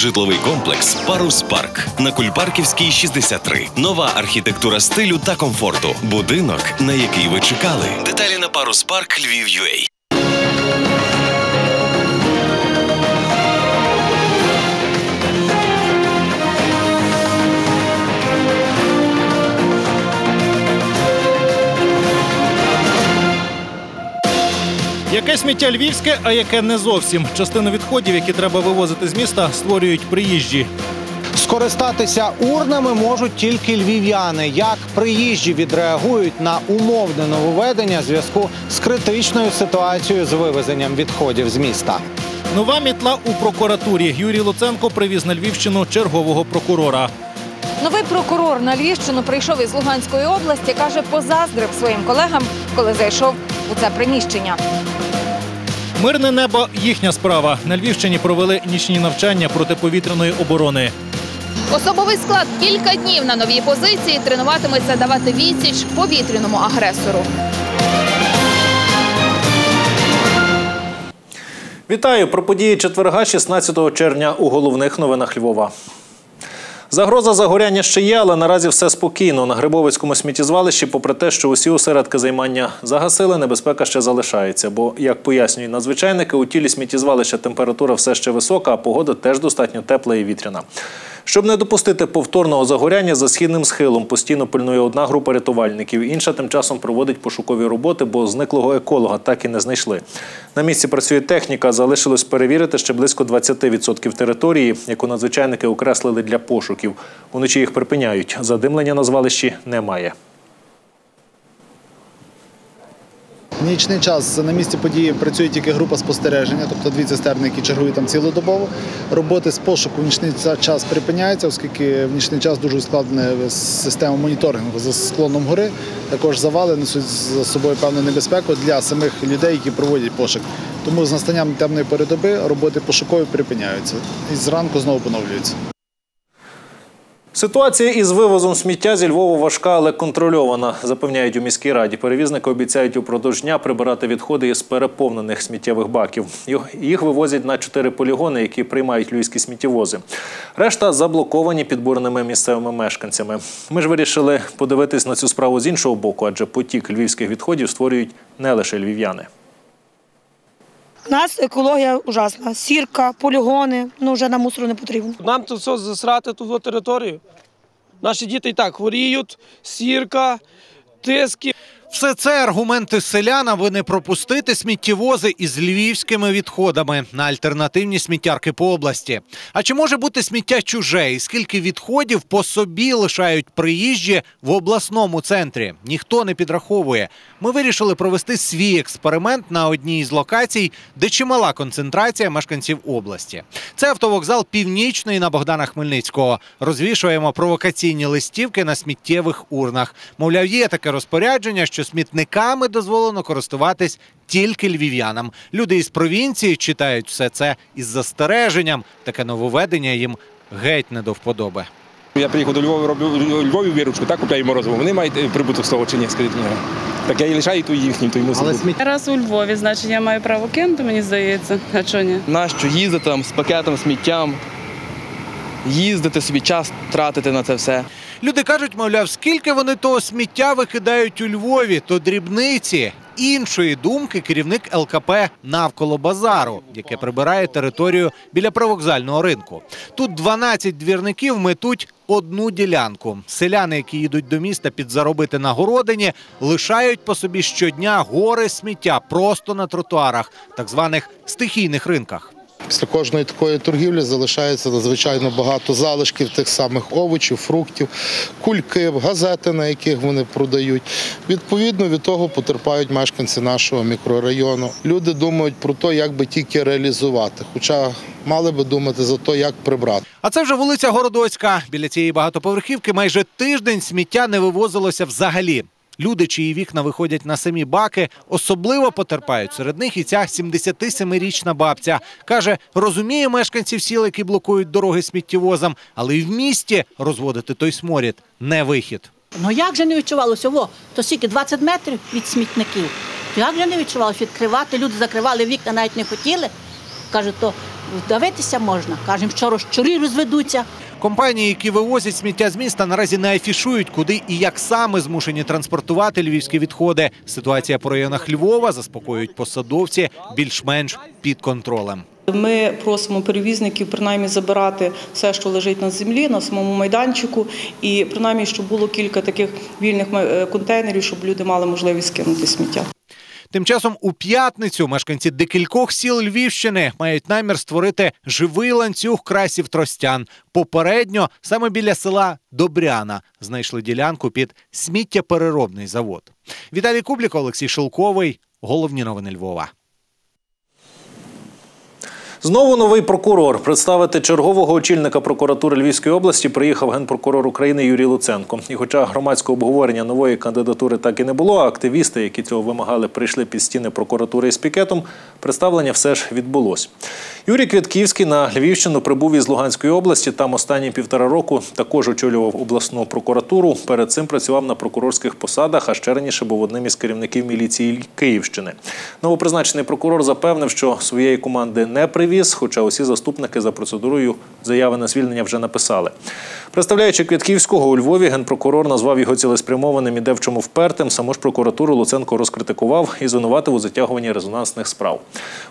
Житловий комплекс Парус Парк на Кульпарківській 63. Нова архітектура стилю та комфорту. Будинок, на який ви чекали. Деталі на Парус Парк Львів.UA. Яке сміття львівське, а яке не зовсім. Частину відходів, які треба вивозити з міста, створюють приїжджі. Скористатися урнами можуть тільки львів'яни. Як приїжджі відреагують на умовне нововведення в зв'язку з критичною ситуацією з вивезенням відходів з міста? Нова мітла у прокуратурі. Юрій Луценко привіз на Львівщину чергового прокурора. Новий прокурор на Львівщину прийшов із Луганської області. каже, позаздрив своїм колегам, коли зайшов у це приміщення. Мирне небо їхня справа. На Львівщині провели нічні навчання протиповітряної оборони. Особовий склад кілька днів на новій позиції тренуватиметься давати відсіч повітряному агресору. Вітаю про події четверга, 16 червня у головних новинах Львова. Загроза загоряння ще є, але наразі все спокійно. На Грибовицькому сміттєзвалищі, попри те, що усі осередки займання загасили, небезпека ще залишається. Бо, як пояснюють надзвичайники, у тілі сміттєзвалища температура все ще висока, а погода теж достатньо тепла і вітряна. Щоб не допустити повторного загоряння, за східним схилом постійно пильнує одна група рятувальників, інша тим часом проводить пошукові роботи, бо зниклого еколога так і не знайшли. На місці працює техніка, залишилось перевірити ще близько 20% території, яку надзвичайники окреслили для пошуків. Уночі їх припиняють. Задимлення на звалищі немає. В нічний час на місці події працює тільки група спостереження, тобто дві цистерни, які чергують там цілодобово. Роботи з пошуку в нічний час припиняються, оскільки в нічний час дуже складна система моніторингу за склоном гори. Також завали несуть за собою певну небезпеку для самих людей, які проводять пошук. Тому з настанням темної передоби роботи пошукові припиняються і зранку знову поновлюються. Ситуація із вивозом сміття зі Львова важка, але контрольована, запевняють у міській раді. Перевізники обіцяють упродовж дня прибирати відходи із переповнених сміттєвих баків. Їх вивозять на чотири полігони, які приймають львівські сміттєвози. Решта заблоковані підборними місцевими мешканцями. Ми ж вирішили подивитись на цю справу з іншого боку, адже потік львівських відходів створюють не лише львів'яни. У нас екологія ужасна. Сірка, полігони, ну вже на мусору не потрібно. Нам тут все засрати ту територію. Наші діти і так хворіють, сірка, тиски. Все це аргументи селян, аби не пропустити сміттєвози із львівськими відходами на альтернативні сміттярки по області. А чи може бути сміття чуже? І скільки відходів по собі лишають приїжджі в обласному центрі? Ніхто не підраховує. Ми вирішили провести свій експеримент на одній із локацій, де чимала концентрація мешканців області. Це автовокзал північний на Богдана Хмельницького. Розвішуємо провокаційні листівки на сміттєвих урнах. Мовляв, є таке розпорядження, що смітниками дозволено користуватись тільки львів'янам. Люди із провінції читають все це із застереженням. Таке нововведення їм геть не до вподоби. Я приїхав до Львова, роблю Львові виручку, так купляю морозиво. Вони мають е, прибуток з того чи ні, скажіть мені. Так я і лишаю ту їхнім, той мусить. бути. Раз у Львові, значить я маю право кинути, мені здається. А чого ні? Нащо їздити там з пакетом сміттям, їздити собі час тратити на це все. Люди кажуть, мовляв, скільки вони того сміття викидають у Львові, то дрібниці. Іншої думки керівник ЛКП навколо базару, яке прибирає територію біля привокзального ринку. Тут 12 двірників метуть одну ділянку. Селяни, які їдуть до міста підзаробити на городині, лишають по собі щодня гори сміття просто на тротуарах, так званих стихійних ринках. Після кожної такої торгівлі залишається надзвичайно багато залишків тих самих овочів, фруктів, кульки, газети, на яких вони продають. Відповідно від того потерпають мешканці нашого мікрорайону. Люди думають про те, як би тільки реалізувати, хоча мали би думати за те, як прибрати. А це вже вулиця Городоцька. Біля цієї багатоповерхівки майже тиждень сміття не вивозилося взагалі. Люди, чиї вікна виходять на самі баки, особливо потерпають. Серед них і ця 77-річна бабця. Каже, розуміє мешканців сіл, які блокують дороги сміттєвозам, але й в місті розводити той сморід не вихід. Ну як же не відчувалося? Во, то скільки 20 метрів від смітників. Як же не відчувалося відкривати? Люди закривали вікна, навіть не хотіли. Кажуть, то Давитися можна. Кажемо, що щурі розведуться. Компанії, які вивозять сміття з міста, наразі не афішують, куди і як саме змушені транспортувати львівські відходи. Ситуація по районах Львова заспокоюють посадовці більш-менш під контролем. Ми просимо перевізників принаймні забирати все, що лежить на землі, на самому майданчику, і принаймні, щоб було кілька таких вільних е, контейнерів, щоб люди мали можливість кинути сміття. Тим часом у п'ятницю мешканці декількох сіл Львівщини мають намір створити живий ланцюг красів тростян. Попередньо саме біля села Добряна знайшли ділянку під сміттєпереробний завод. Віталій Кублік, Олексій Шелковий. Головні новини Львова. Знову новий прокурор представити чергового очільника прокуратури Львівської області приїхав генпрокурор України Юрій Луценко. І, хоча громадського обговорення нової кандидатури так і не було, а активісти, які цього вимагали, прийшли під стіни прокуратури із пікетом, представлення все ж відбулось. Юрій Квітківський на Львівщину прибув із Луганської області. Там останні півтора року також очолював обласну прокуратуру. Перед цим працював на прокурорських посадах, а ще раніше був одним із керівників міліції Київщини. Новопризначений прокурор запевнив, що своєї команди не привіз, хоча усі заступники за процедурою заяви на звільнення вже написали. Представляючи Квітківського у Львові, генпрокурор назвав його цілеспрямованим і де в чому впертим. Саму ж прокуратуру Луценко розкритикував і звинуватив у затягуванні резонансних справ.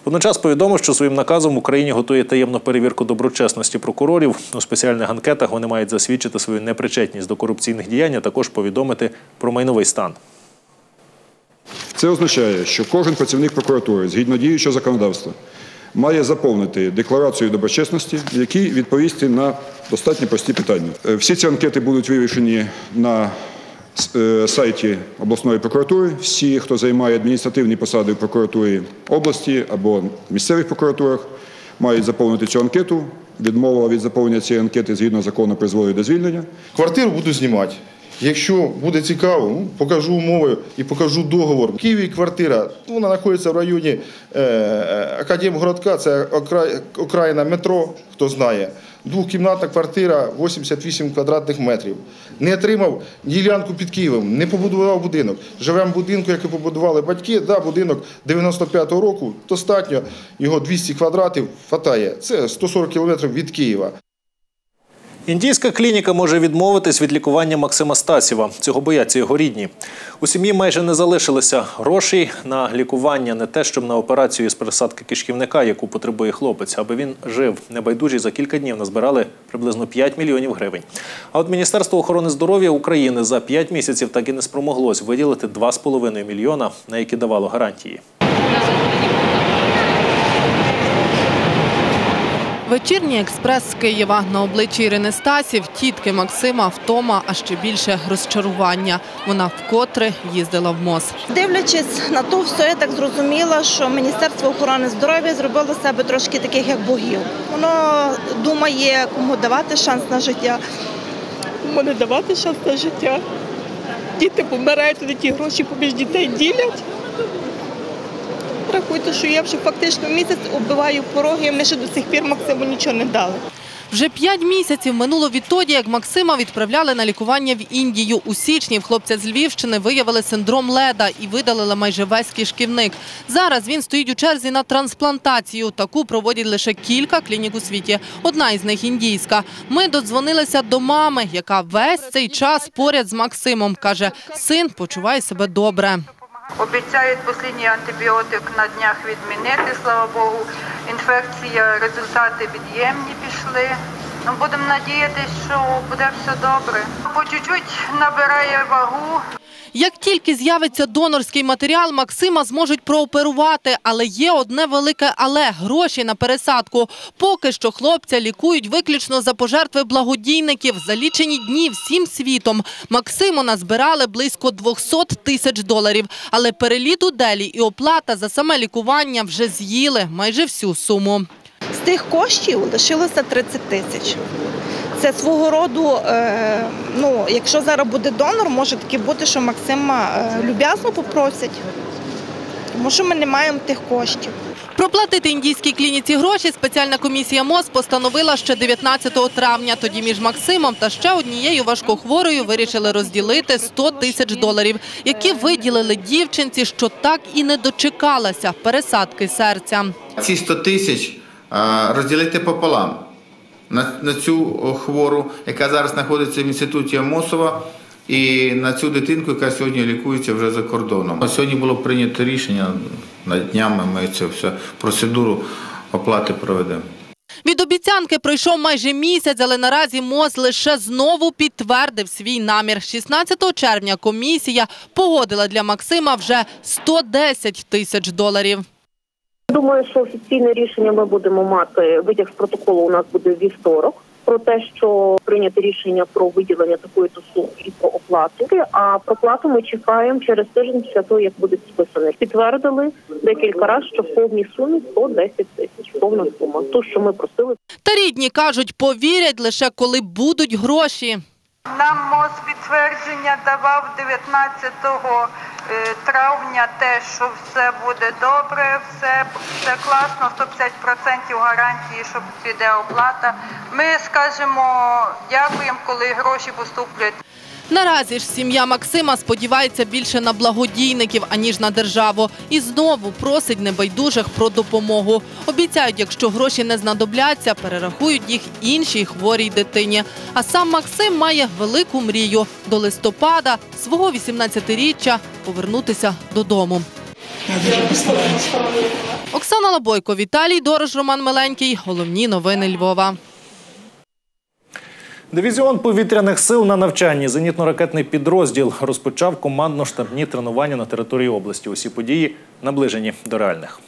Водночас повідомив, що своїм наказом Україні готує таємну перевірку доброчесності прокурорів. У спеціальних анкетах вони мають засвідчити свою непричетність до корупційних діянь, а також повідомити про майновий стан. Це означає, що кожен працівник прокуратури згідно діючого законодавства має заповнити декларацію доброчесності, в якій відповісти на достатньо прості питання. Е, Всі ці анкети будуть вивішені на е, сайті обласної прокуратури. Всі, хто займає адміністративні посади в прокуратурі області або місцевих прокуратурах, мають заповнити цю анкету. Відмова від заповнення цієї анкети згідно закону призводить до звільнення. Квартиру буду знімати. Якщо буде цікаво, ну, покажу умови і покажу договор. Києві квартира, вона знаходиться в районі е, Академгородка, це окраїна метро, хто знає. Двохкімнатна квартира 88 квадратних метрів. Не отримав ділянку під Києвом, не побудував будинок. Живемо в будинку, який побудували батьки. Да, будинок 95-го року, достатньо, його 200 квадратів хватає. Це 140 кілометрів від Києва. Індійська клініка може відмовитись від лікування Максима Стасєва. Цього бояться його рідні. У сім'ї майже не залишилося грошей на лікування, не те, щоб на операцію з пересадки кишківника, яку потребує хлопець, аби він жив. Небайдужі за кілька днів назбирали приблизно 5 мільйонів гривень. А от Міністерство охорони здоров'я України за 5 місяців так і не спромоглось виділити 2,5 мільйона, на які давало гарантії. Вечірній експрес з Києва на обличчі Ірини Стасів, тітки Максима, втома, а ще більше розчарування. Вона вкотре їздила в МОЗ. Дивлячись на то все, я так зрозуміла, що Міністерство охорони здоров'я зробило себе трошки таких, як богів. Воно думає, кому давати шанс на життя, кому не давати шанс на життя. Діти помирають, тоді ті гроші поміж дітей ділять. Рахуйте, що я вже фактично місяць оббиваю пороги, ми ще до сих пір Максиму нічого не дали. Вже п'ять місяців минуло відтоді, як Максима відправляли на лікування в Індію. У січні в хлопця з Львівщини виявили синдром леда і видалили майже весь кишківник. Зараз він стоїть у черзі на трансплантацію. Таку проводять лише кілька клінік у світі. Одна із них індійська. Ми додзвонилися до мами, яка весь цей час поряд з Максимом. Каже, син почуває себе добре. Обіцяють останній антибіотик на днях відмінити, слава Богу. Інфекція, результати від'ємні пішли. Ну, будемо надіятися, що буде все добре. По чуть-чуть набирає вагу. Як тільки з'явиться донорський матеріал, Максима зможуть прооперувати. Але є одне велике але – гроші на пересадку. Поки що хлопця лікують виключно за пожертви благодійників. За лічені дні всім світом Максиму назбирали близько 200 тисяч доларів. Але переліт у Делі і оплата за саме лікування вже з'їли майже всю суму. З тих коштів лишилося 30 тисяч. Це свого роду, е, ну, якщо зараз буде донор, може таки бути, що Максима е, люб'язно попросять, тому що ми не маємо тих коштів. Проплатити індійській клініці гроші спеціальна комісія МОЗ постановила ще 19 травня. Тоді між Максимом та ще однією важкохворою вирішили розділити 100 тисяч доларів, які виділили дівчинці, що так і не дочекалася пересадки серця. Ці 100 тисяч розділити пополам на, цю хвору, яка зараз знаходиться в інституті Амосова, і на цю дитинку, яка сьогодні лікується вже за кордоном. Сьогодні було прийнято рішення на днями. Ми цю всю процедуру оплати проведемо. Від обіцянки пройшов майже місяць, але наразі МОЗ лише знову підтвердив свій намір. 16 червня комісія погодила для Максима вже 110 тисяч доларів. Думаю, що офіційне рішення ми будемо мати. Витяг з протоколу у нас буде вівторок. Про те, що прийняти рішення про виділення такої то суми і про оплату. А про плату ми чекаємо через тиждень після того, як буде підписаний. Підтвердили декілька разів, що в повній сумі 110 тисяч. Повна сума. Ту, що ми просили. Та рідні кажуть, повірять лише коли будуть гроші. Нам МОЗ підтвердження давав 19 е, травня те, що все буде добре, все, все класно, 150% гарантії, що піде оплата. Ми скажемо дякуємо, коли гроші поступлять. Наразі ж сім'я Максима сподівається більше на благодійників, аніж на державу. І знову просить небайдужих про допомогу. Обіцяють, якщо гроші не знадобляться, перерахують їх іншій хворій дитині. А сам Максим має велику мрію до листопада свого 18-річчя повернутися додому. Оксана Лобойко, Віталій Дорож, Роман Миленький. Головні новини Львова. Дивізіон повітряних сил на навчанні зенітно-ракетний підрозділ розпочав командно-штабні тренування на території області. Усі події наближені до реальних.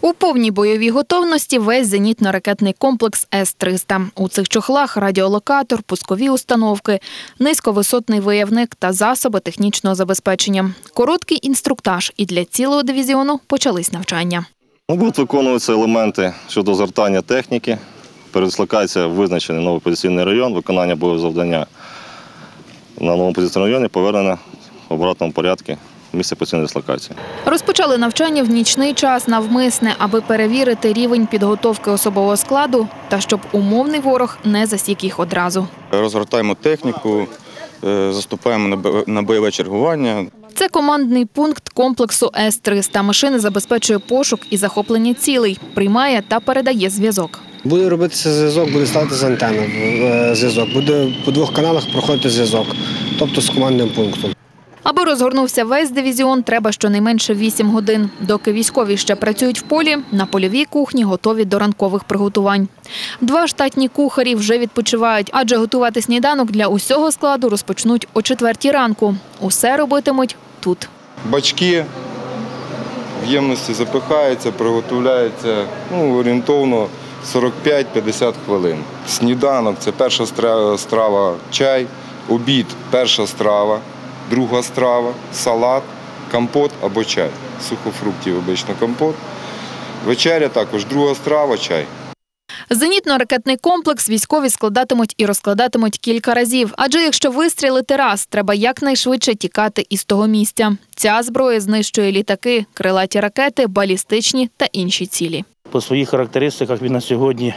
У повній бойовій готовності весь зенітно-ракетний комплекс С-300. У цих чохлах радіолокатор, пускові установки, низьковисотний виявник та засоби технічного забезпечення. Короткий інструктаж і для цілого дивізіону почались навчання. Будуть виконуватися елементи щодо згортання техніки, передислокація в визначений новий позиційний район, виконання бойового завдання на новому позиційному районі, повернення в обратному порядку місце постійної дислокації. Розпочали навчання в нічний час навмисне, аби перевірити рівень підготовки особового складу та щоб умовний ворог не засік їх одразу. Розгортаємо техніку, е, заступаємо на на бойове чергування. Це командний пункт комплексу С-300. Машини забезпечує пошук і захоплення цілей, приймає та передає зв'язок. Буде робитися зв'язок, буде ставитися антенна е, зв'язок. Буде по двох каналах проходити зв'язок, тобто з командним пунктом. Аби розгорнувся весь дивізіон, треба щонайменше 8 годин. Доки військові ще працюють в полі, на польовій кухні готові до ранкових приготувань. Два штатні кухарі вже відпочивають, адже готувати сніданок для усього складу розпочнуть о четвертій ранку. Усе робитимуть тут. Бачки в ємності запихаються, приготовляються ну, орієнтовно 45-50 хвилин. Сніданок це перша страва чай, обід перша страва, друга страва, салат, компот або чай. Сухофруктів обично компот. Вечеря також друга страва, чай. Зенітно-ракетний комплекс військові складатимуть і розкладатимуть кілька разів. Адже якщо вистрілити раз, треба якнайшвидше тікати із того місця. Ця зброя знищує літаки, крилаті ракети, балістичні та інші цілі. По своїх характеристиках він на сьогодні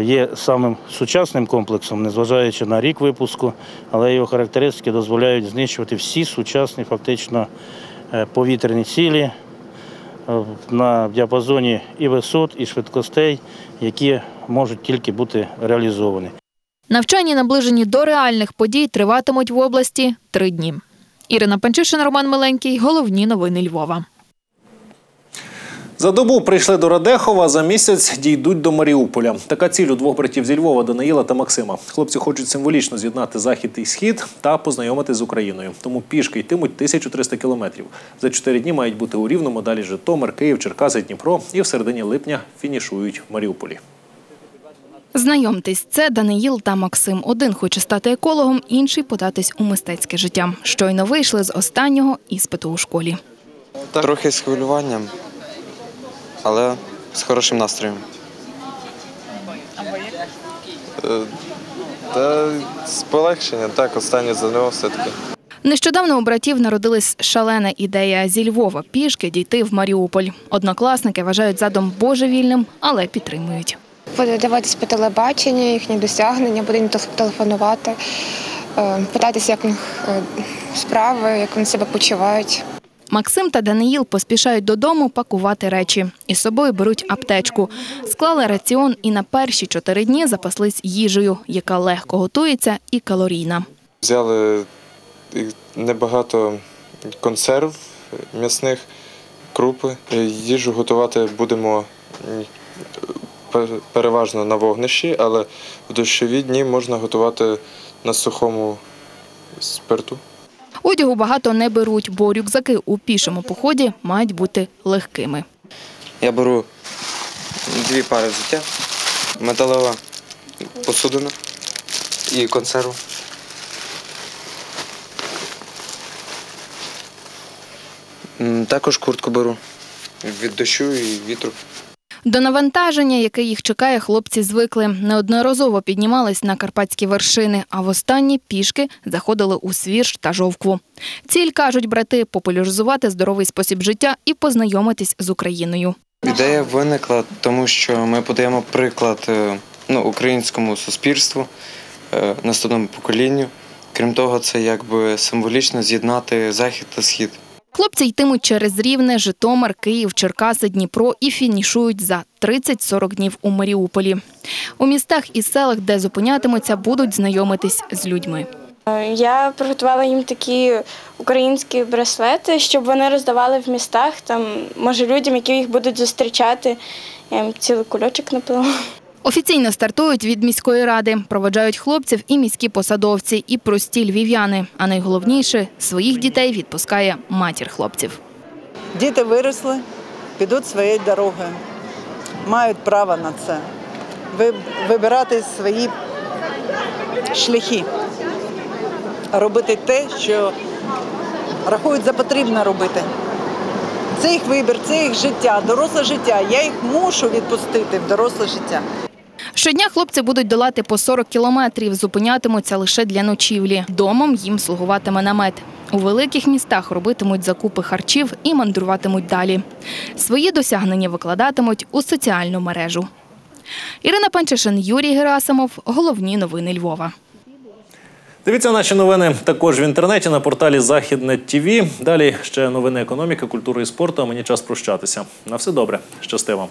є самим сучасним комплексом, незважаючи на рік випуску, але його характеристики дозволяють знищувати всі сучасні фактично е, повітряні цілі е, на діапазоні і висот, і швидкостей, які можуть тільки бути реалізовані. Навчання, наближені до реальних подій, триватимуть в області три дні. Ірина Панчишин, Роман Миленький. Головні новини Львова. За добу прийшли до Радехова, за місяць дійдуть до Маріуполя. Така ціль у двох братів зі Львова, Даниїла та Максима. Хлопці хочуть символічно з'єднати захід і схід та познайомити з Україною. Тому пішки йтимуть 1300 кілометрів. За чотири дні мають бути у Рівному, далі Житомир, Київ, Черкаси, Дніпро і в середині липня фінішують в Маріуполі. Знайомтесь, це Даниїл та Максим. Один хоче стати екологом, інший податись у мистецьке життя. Щойно вийшли з останнього іспиту у школі. Трохи з хвилюванням, але з хорошим настроєм. Е, Та з полегшенням, так, останнє ЗНО все-таки. Нещодавно у братів народилась шалена ідея зі Львова пішки дійти в Маріуполь. Однокласники вважають задум божевільним, але підтримують. Буду дивитися по телебаченню, їхні досягнення, буду їм телефонувати, е, питатися, як у них е, справи, як вони себе почувають. Максим та Даниїл поспішають додому пакувати речі. Із собою беруть аптечку. Склали раціон і на перші чотири дні запаслись їжею, яка легко готується і калорійна. Взяли небагато консерв м'ясних, крупи. Їжу готувати будемо переважно на вогнищі, але в дощові дні можна готувати на сухому спирту. Одягу багато не беруть, бо рюкзаки у пішому поході мають бути легкими. Я беру дві пари взуття, металева посудина і консерву. Також куртку беру від дощу і вітру. До навантаження, яке їх чекає, хлопці звикли. Неодноразово піднімались на карпатські вершини, а востаннє пішки заходили у свірж та жовкву. Ціль, кажуть брати, популяризувати здоровий спосіб життя і познайомитись з Україною. Ідея виникла, тому що ми подаємо приклад е, ну, українському суспільству, е, наступному поколінню. Крім того, це якби символічно з'єднати захід та схід. Хлопці йтимуть через Рівне, Житомир, Київ, Черкаси, Дніпро і фінішують за 30-40 днів у Маріуполі. У містах і селах, де зупинятимуться, будуть знайомитись з людьми. Я приготувала їм такі українські браслети, щоб вони роздавали в містах, там, може, людям, які їх будуть зустрічати. Я їм цілий кульочок наплела. Офіційно стартують від міської ради, проведжають хлопців і міські посадовці, і прості львів'яни. А найголовніше своїх дітей відпускає матір хлопців. Діти виросли, підуть своєю дорогою, мають право на це. Вибирати свої шляхи, робити те, що рахують за потрібне робити. Це їх вибір, це їх життя, доросле життя. Я їх мушу відпустити в доросле життя. Щодня хлопці будуть долати по 40 кілометрів, зупинятимуться лише для ночівлі. Домом їм слугуватиме намет. У великих містах робитимуть закупи харчів і мандруватимуть далі. Свої досягнення викладатимуть у соціальну мережу. Ірина Панчишин, Юрій Герасимов. Головні новини Львова. Дивіться наші новини також в інтернеті на порталі Західне ТІВІ. Далі ще новини економіки, культури і спорту. Мені час прощатися. На все добре. Щасти вам.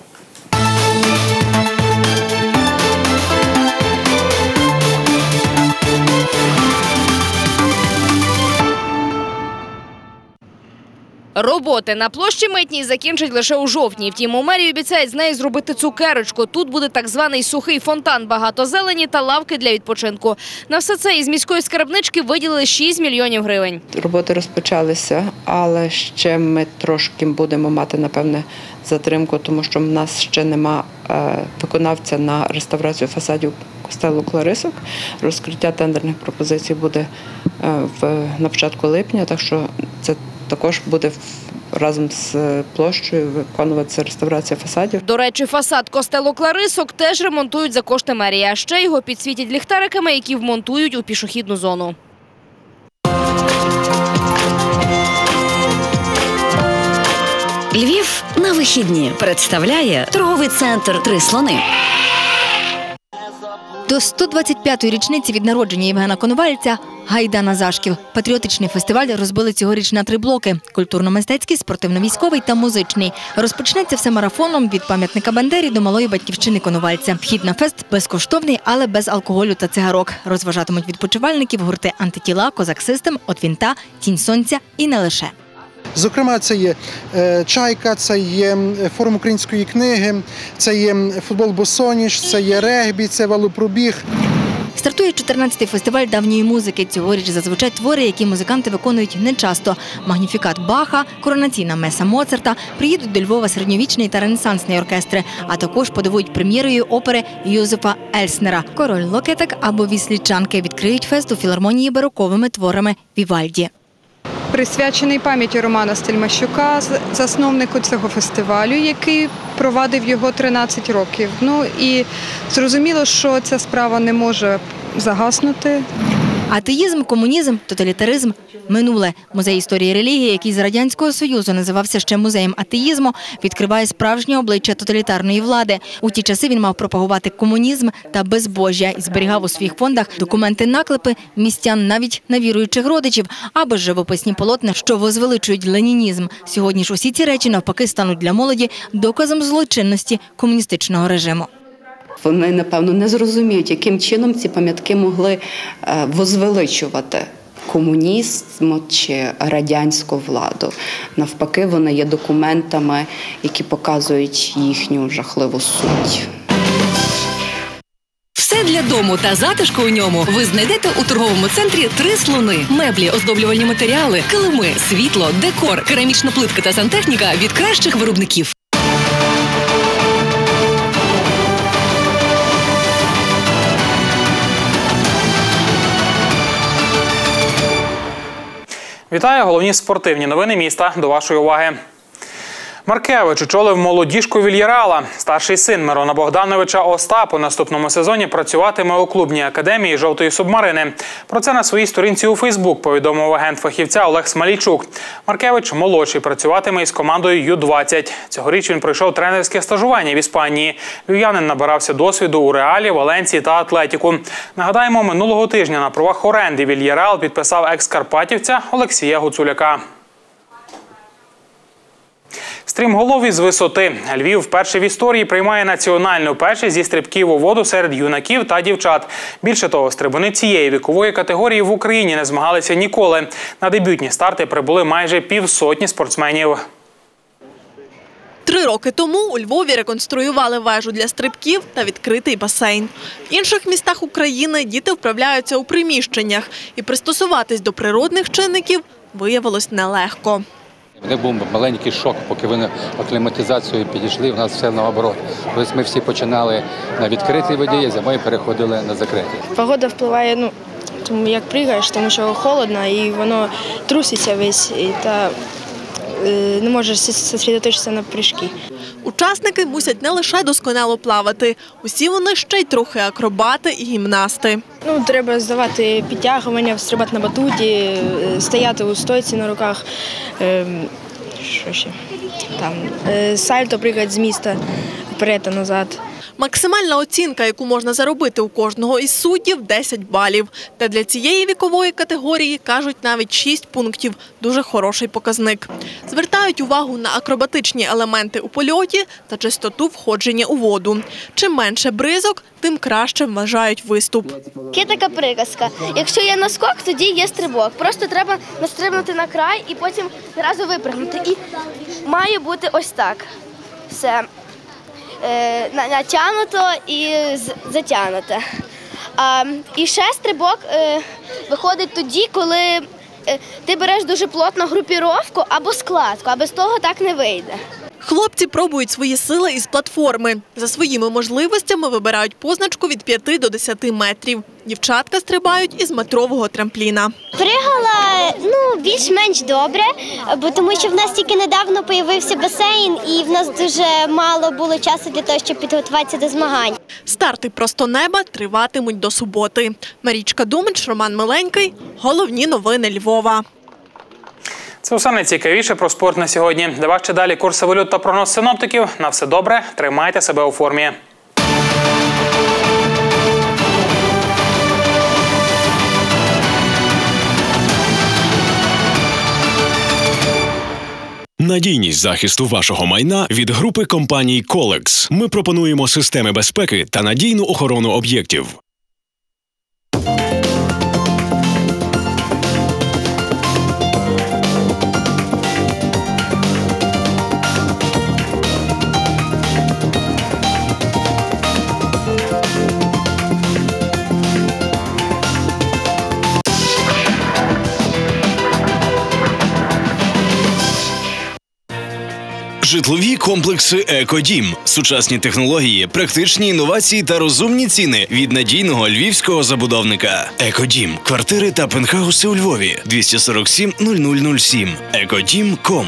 Роботи на площі Митній закінчать лише у жовтні. Втім, у мерії обіцяють з неї зробити цукерочку. Тут буде так званий сухий фонтан, багато зелені та лавки для відпочинку. На все це із міської скарбнички виділили 6 мільйонів гривень. Роботи розпочалися, але ще ми трошки будемо мати напевне затримку, тому що в нас ще нема е, виконавця на реставрацію фасадів костелу Кларисок. Розкриття тендерних пропозицій буде е, в на початку липня, так що це також буде разом з площею виконуватися реставрація фасадів. До речі, фасад костелу Кларисок теж ремонтують за кошти мерії. А ще його підсвітять ліхтариками, які вмонтують у пішохідну зону. Львів на вихідні представляє торговий центр Три слони. До 125-ї річниці від народження Євгена Коновальця Гайда на Зашків. Патріотичний фестиваль розбили цьогоріч на три блоки: культурно-мистецький, спортивно-військовий та музичний. Розпочнеться все марафоном від пам'ятника Бандері до малої батьківщини Коновальця. Вхід на фест безкоштовний, але без алкоголю та цигарок. Розважатимуть відпочивальників гурти антитіла, козак систем, от вінта, тінь сонця і не лише. Зокрема, це є е, чайка, це є форум української книги, це є футбол босоніж, це є регбі, це валопробіг. Стартує 14-й фестиваль давньої музики. Цьогоріч зазвичай твори, які музиканти виконують нечасто. Магніфікат Баха, коронаційна меса Моцарта приїдуть до Львова середньовічний та ренесансний оркестри, а також подивують прем'єрою опери Юзефа Ельснера. Король локеток або віслічанки відкриють фест у філармонії бароковими творами Вівальді. Присвячений пам'яті Романа Стельмащука, засновнику цього фестивалю, який провадив його 13 років. Ну і зрозуміло, що ця справа не може загаснути. Атеїзм, комунізм, тоталітаризм минуле. Музей історії релігії, який з радянського союзу називався ще музеєм атеїзму, відкриває справжнє обличчя тоталітарної влади. У ті часи він мав пропагувати комунізм та безбожжя і зберігав у своїх фондах документи наклепи містян, навіть на віруючих родичів, або живописні полотна, що возвеличують ленінізм. Сьогодні ж усі ці речі навпаки стануть для молоді доказом злочинності комуністичного режиму. Вони, напевно, не зрозуміють, яким чином ці пам'ятки могли е, возвеличувати комунізм чи радянську владу. Навпаки, вони є документами, які показують їхню жахливу суть. Все для дому та затишку у ньому ви знайдете у торговому центрі три слони, меблі, оздоблювальні матеріали, килими, світло, декор, керамічна плитка та сантехніка від кращих виробників. Вітаю, головні спортивні новини міста. До вашої уваги. Маркевич очолив молодіжку Вільярала. Старший син Мирона Богдановича Остап у наступному сезоні працюватиме у клубній академії жовтої субмарини. Про це на своїй сторінці у Фейсбук повідомив агент фахівця Олег Смалійчук. Маркевич молодший працюватиме із командою Ю-20. Цьогоріч він пройшов тренерське стажування в Іспанії. Вів'янин набирався досвіду у Реалі, Валенції та Атлетіку. Нагадаємо, минулого тижня на правах оренди Вільярал підписав екс-карпатівця Олексія Гуцуляка. Стрімголов із висоти. Львів вперше в історії приймає національну першість зі стрибків у воду серед юнаків та дівчат. Більше того, стрибуни цієї вікової категорії в Україні не змагалися ніколи. На дебютні старти прибули майже півсотні спортсменів. Три роки тому у Львові реконструювали вежу для стрибків та відкритий басейн. В інших містах України діти вправляються у приміщеннях, і пристосуватись до природних чинників виявилось нелегко. Них був маленький шок, поки вони акліматизацію підійшли. У нас все наоборот. Тобто ми всі починали на відкритій воді, а зимою переходили на закритій. Погода впливає, ну тому як пригаєш, тому що холодно і воно труситься весь і та е, не можеш зосередитися на прыжки. Учасники мусять не лише досконало плавати, усі вони ще й трохи акробати і гімнасти. Ну, треба здавати підтягування, стрибати на батуті, е, стояти у стойці на руках. ем, Що ще? Там е, сальто пригати з міста вперед та назад. Максимальна оцінка, яку можна заробити у кожного із суддів – 10 балів. Та для цієї вікової категорії кажуть навіть 6 пунктів – дуже хороший показник. Звертають увагу на акробатичні елементи у польоті та чистоту входження у воду. Чим менше бризок, тим краще вважають виступ. Є така приказка. Якщо є наскок, тоді є стрибок. Просто треба настрибнути на край і потім зразу випрыгнути. І має бути ось так. Все натягнуто і затягнуто. І ще стрибок е, виходить тоді, коли е, ти береш дуже плотно групіровку або складку, а без того так не вийде. Хлопці пробують свої сили із платформи. За своїми можливостями вибирають позначку від 5 до 10 метрів. Дівчатка стрибають із метрового трампліна. Пригала ну більш-менш добре, бо тому що в нас тільки недавно появився басейн, і в нас дуже мало було часу для того, щоб підготуватися до змагань. Старти просто неба триватимуть до суботи. Марічка Думич, Роман Миленький. Головні новини Львова. Це усе найцікавіше про спорт на сьогодні. Ще далі курси валют та прогноз синоптиків. На все добре. Тримайте себе у формі. Надійність захисту вашого майна від групи компаній Колекс. Ми пропонуємо системи безпеки та надійну охорону об'єктів. Житлові комплекси Екодім, сучасні технології, практичні інновації та розумні ціни від надійного львівського забудовника. Екодім, квартири та пентхауси у Львові 247 0007. Екодім.ком